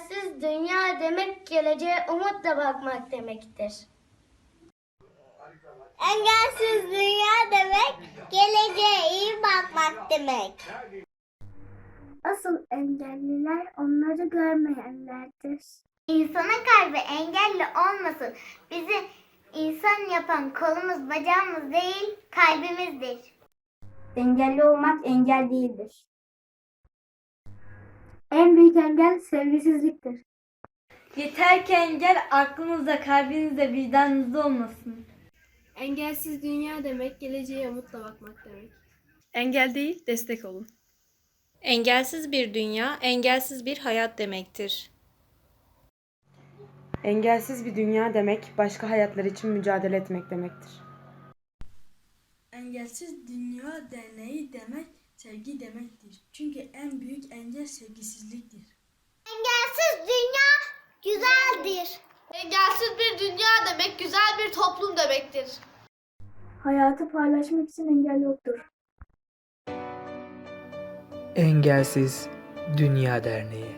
Engelsiz dünya demek geleceğe umutla bakmak demektir. Engelsiz dünya demek geleceğe iyi bakmak demek. Asıl engelliler onları görmeyenlerdir. İnsanın kalbi engelli olmasın. Bizi insan yapan kolumuz bacağımız değil kalbimizdir. Engelli olmak engel değildir. En büyük engel sevgisizliktir. Yeter ki engel aklınızda, kalbinizde, vicdanınızda olmasın. Engelsiz dünya demek geleceğe umutla bakmak demek. Engel değil, destek olun. Engelsiz bir dünya, engelsiz bir hayat demektir. Engelsiz bir dünya demek, başka hayatlar için mücadele etmek demektir. Engelsiz Dünya Derneği demek sevgi demektir. Çünkü en büyük engel sevgisizliktir. Engelsiz dünya güzeldir. Engelsiz bir dünya demek güzel bir toplum demektir. Hayatı paylaşmak için engel yoktur. Engelsiz Dünya Derneği